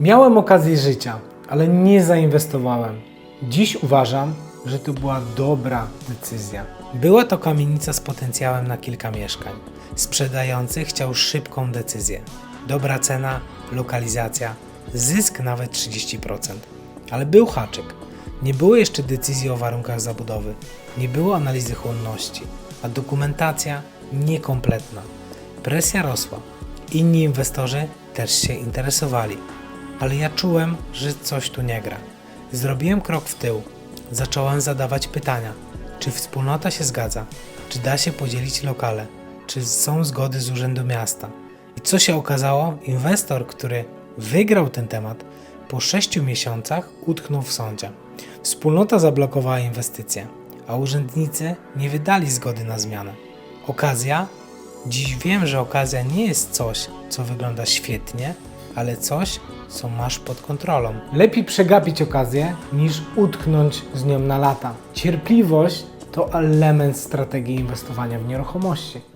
Miałem okazję życia, ale nie zainwestowałem. Dziś uważam, że to była dobra decyzja. Była to kamienica z potencjałem na kilka mieszkań. Sprzedający chciał szybką decyzję. Dobra cena, lokalizacja, zysk nawet 30%. Ale był haczyk. Nie było jeszcze decyzji o warunkach zabudowy, nie było analizy chłonności, a dokumentacja niekompletna. Presja rosła. Inni inwestorzy też się interesowali, ale ja czułem, że coś tu nie gra. Zrobiłem krok w tył. Zacząłem zadawać pytania: czy wspólnota się zgadza? Czy da się podzielić lokale? Czy są zgody z Urzędu Miasta? I co się okazało? Inwestor, który wygrał ten temat, po 6 miesiącach utknął w sądzie. Wspólnota zablokowała inwestycje, a urzędnicy nie wydali zgody na zmianę. Okazja? Dziś wiem, że okazja nie jest coś, co wygląda świetnie, ale coś, co masz pod kontrolą. Lepiej przegapić okazję, niż utknąć z nią na lata. Cierpliwość to element strategii inwestowania w nieruchomości.